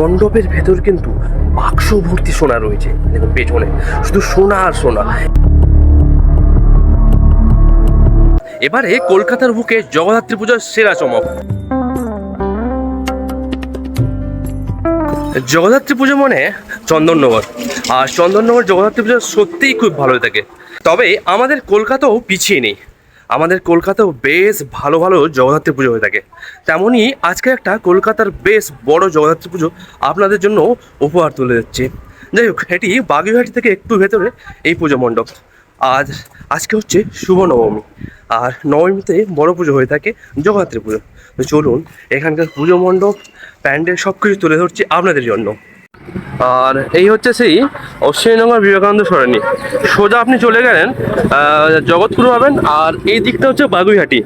মণ্ডপের ভেতর কিন্তু বাক্স ভর্তি সোনা রয়েছে। দেখুন, পেছনে। শুধু সোনা আর সোনা। এবারে কলকাতার বুকে জগদ্ধাত্রী পুজোর সেরা চমক। জগদ্ধাত্রী পুজো মানে চন্দননগর। আর চন্দননগর জগদ্ধাত্রী পুজো সত্যিই খুব ভালো থাকে। তবে আমাদের কলকাতাও পিছিয়ে নেই। আমাদের কলকাতাও বেশ ভালো ভালো জগদ্ধাত্রী পুজো হয়ে থাকে। তেমনই আজকে একটা কলকাতার বেশ বড় জগদ্ধাত্রী পুজো আপনাদের জন্য উপহার তুলে দিচ্ছি। যাই হোক, এটি বাগুইহাটি থেকে একটু ভেতরে এই পুজো মণ্ডপ। আজ আজকে হচ্ছে শুভ নবমী। আর নবমীতে বড় পুজো হয়ে থাকে জগদ্ধাত্রী পুজো। তো চলুন, এখানকার পুজো মণ্ডপ, প্যান্ডেল সব কিছু তুলে ধরছি আপনাদের জন্য। আর এই হচ্ছে সেই অশ্বিনীনগর বিবেকানন্দ সরণি। সোজা আপনি চলে গেলেন জগৎপুর হবেন আর এই দিকটা হচ্ছে বাগুইহাটি।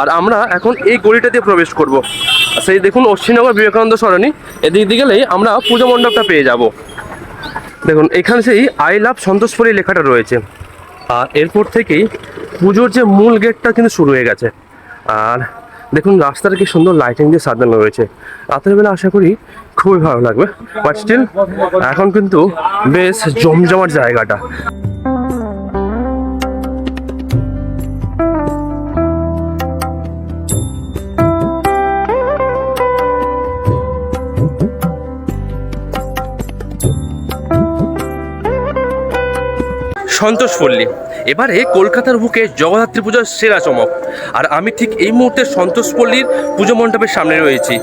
আর আমরা এখন এই গলিটা দিয়ে প্রবেশ করব। সেই দেখুন অশ্বিনীনগর বিবেকানন্দ সরণি। এদিক দিয়ে গেলেই আমরা পুজো মণ্ডপটা পেয়ে যাব। দেখুন, এখানে সেই আই লাভ সন্তোষপুরী লেখাটা রয়েছে। আর এরপর থেকেই পুজোর যে মূল গেটটা কিন্তু শুরু হয়ে গেছে। আর দেখুন, রাস্তাটা কি সুন্দর লাইটিং দিয়ে সাজানো রয়েছে। রাতের বেলা আশা করি খুবই ভালো লাগবে। বাট স্টিল এখন কিন্তু বেশ জমজমার জায়গাটা। সন্তোষপল্লী এবারে কলকাতার বুকে জগদ্ধাত্রী পুজোর সেরা চমক। আর আমি ঠিক এই মুহূর্তে সন্তোষপল্লীর পুজো মণ্ডপের সামনে রয়েছি।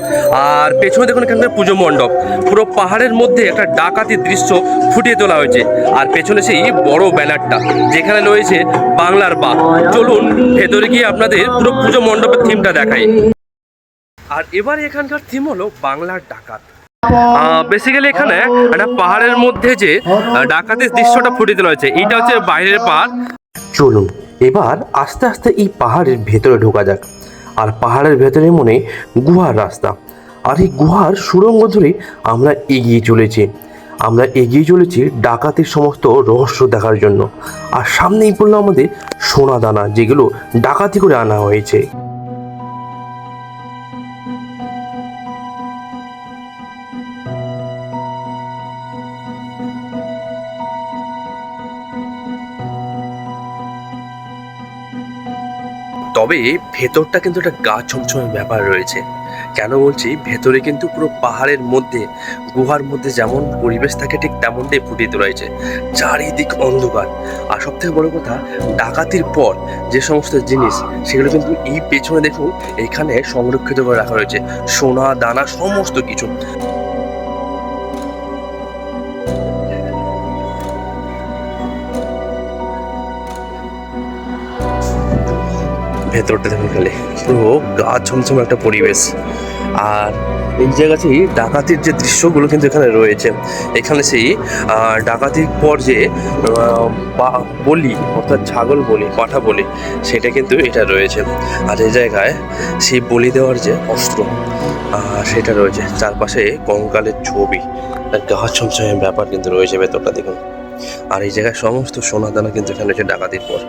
আর পেছনে দেখুন এখানকার পুজো মণ্ডপ। পুরো পাহাড়ের মধ্যে একটা ডাকাতির দৃশ্য ফুটিয়ে তোলা হয়েছে। আর পেছনে সেই বড় ব্যানারটা, যেখানে রয়েছে বাংলার বা চলুন, ভেতরে গিয়ে আপনাদের পুরো পুজো মণ্ডপের থিমটা দেখাই। আর এবারে এখানকার থিম হলো বাংলার ডাকাত। বেসিক্যালি এখানে একটা পাহাড়ের মধ্যে যে ডাকাতির দৃশ্যটা ফুটিয়ে তোলা হয়েছে এইটা হচ্ছে বাইরের পাহাড়। চলুন এবার আস্তে আস্তে এই পাহাড়ের ভেতরে ঢোকা যাক। আর পাহাড়ের ভেতরে মনে গুহার রাস্তা। আর এই গুহার সুড়ঙ্গ ধরে আমরা এগিয়ে চলেছি। আমরা এগিয়ে চলেছি ডাকাতির সমস্ত রহস্য দেখার জন্য। আর সামনেই পড়ল আমাদের সোনা দানা যেগুলো ডাকাতি করে আনা হয়েছে। তবে ভেতরটা কিন্তু একটা গা ছমছমের ব্যাপার রয়েছে। কেন বলছি? ভেতরে কিন্তু পুরো পাহাড়ের মধ্যে, গুহার মধ্যে যেমন পরিবেশ থাকে ঠিক তেমনটাই ফুটিয়ে হয়েছে। চারিদিক অন্ধকার। আর সব থেকে বড় কথা, ডাকাতির পর যে সমস্ত জিনিস, সেগুলো কিন্তু এই পেছনে দেখুন, এখানে সংরক্ষিত করে রাখা রয়েছে সোনা, দানা, সমস্ত কিছু। ভেতরটা দেখুন খালি। পুরো গা ছমছম একটা পরিবেশ। আর এই জায়গাটি ডাকাতির যে দৃশ্যগুলো কিন্তু এখানে রয়েছে। এখানে সেই ডাকাতির পর যে বলি, অর্থাৎ ছাগল বলি, পাঠা বলি, সেটা কিন্তু এটা রয়েছে। আর এই জায়গায় সেই বলি দেওয়ার যে অস্ত্র সেটা রয়েছে। চারপাশে কঙ্কালের ছবি। একটা গা ছমছমের ব্যাপার কিন্তু রয়েছে ভেতরটা দেখুন। আর এই জায়গায় সমস্ত সোনা দানা কিন্তু এখানে রয়েছে ডাকাতির পর।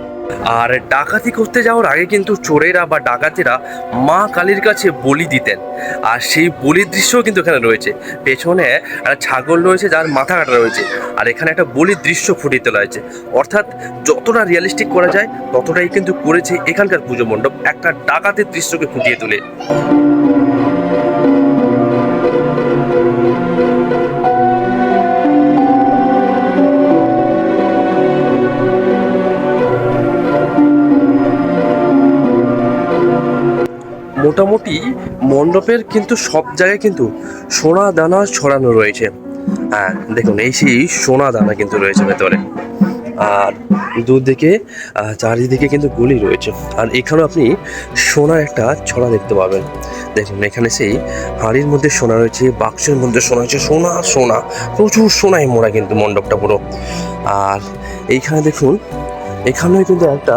আর ডাকাতি করতে যাওয়ার আগে কিন্তু চোরেরা বা ডাকাতেরা মা কালীর কাছে বলি দিতেন। আর সেই বলির দৃশ্যও কিন্তু এখানে রয়েছে। পেছনে একটা ছাগল রয়েছে, যার মাথা কাটা রয়েছে। আর এখানে একটা বলির দৃশ্য ফুটিয়ে তোলা হয়েছে। অর্থাৎ যতটা রিয়েলিস্টিক করা যায়, ততটাই কিন্তু করেছে এখানকার পুজো মণ্ডপ। একটা ডাকাতের দৃশ্যকে ফুটিয়ে তোলে। মোটামুটি মণ্ডপের কিন্তু সব জায়গায় কিন্তু সোনা দানা ছড়ানো রয়েছে। হ্যাঁ দেখুন, এই সেই সোনা দানা কিন্তু রয়েছে ভেতরে। আর দুদিকে চারিদিকে কিন্তু গুলি রয়েছে। আর এখানেও আপনি সোনার একটা ছড়া দেখতে পাবেন। দেখুন, এখানে সেই হাঁড়ির মধ্যে সোনা রয়েছে, বাক্সের মধ্যে সোনা রয়েছে, সোনা সোনা, প্রচুর সোনায় মোড়া কিন্তু মণ্ডপটা পুরো। আর এইখানে দেখুন, এখানেও কিন্তু একটা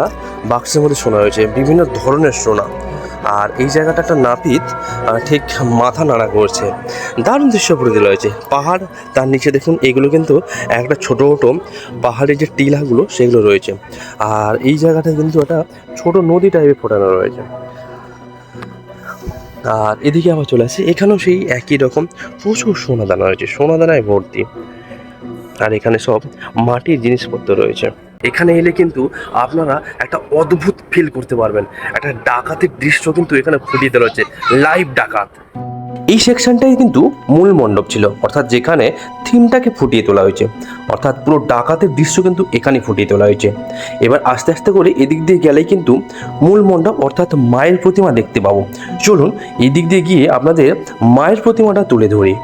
বাক্সের মধ্যে সোনা রয়েছে, বিভিন্ন ধরনের সোনা। আর এই জায়গাটা একটা নাপিত ঠিক মাথা নাড়া করছে। দারুণ দৃশ্য দিল হয়েছে পাহাড় তার নিচে দেখুন, এগুলো কিন্তু একটা ছোটো ছোটো পাহাড়ের যে টিলাগুলো সেগুলো রয়েছে। আর এই জায়গাটা কিন্তু একটা ছোট নদী টাইপের ফোটানো রয়েছে। আর এদিকে আবার চলে আসে, এখানেও সেই একই রকম প্রচুর সোনাদানা রয়েছে। সোনাদানায় ভর্তি। আর এখানে সব মাটির জিনিসপত্র রয়েছে। এখানে এলে কিন্তু আপনারা একটা অদ্ভুত ফিল করতে পারবেন। একটা ডাকাতের দৃশ্য কিন্তু এখানে ফুটিয়ে তোলা হচ্ছে লাইভ ডাকাত। এই সেকশনটাই কিন্তু মূল মণ্ডপ ছিল, অর্থাৎ যেখানে থিমটাকে ফুটিয়ে তোলা হয়েছে। অর্থাৎ পুরো ডাকাতের দৃশ্য কিন্তু এখানে ফুটিয়ে তোলা হয়েছে। এবার আস্তে আস্তে করে এদিক দিয়ে গেলেই কিন্তু মূল মণ্ডপ, অর্থাৎ মায়ের প্রতিমা দেখতে পাবো। চলুন এদিক দিয়ে গিয়ে আপনাদের মায়ের প্রতিমাটা তুলে ধরি।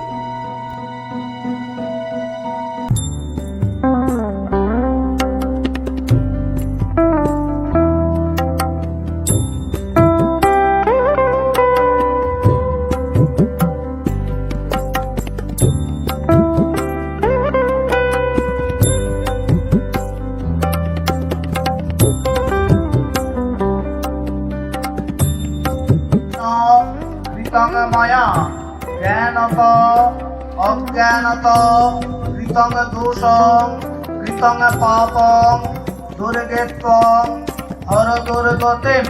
অজ্ঞানত কৃতং দোষং কৃতং পাপং দুর্গেত্বং হর দুর্গতিম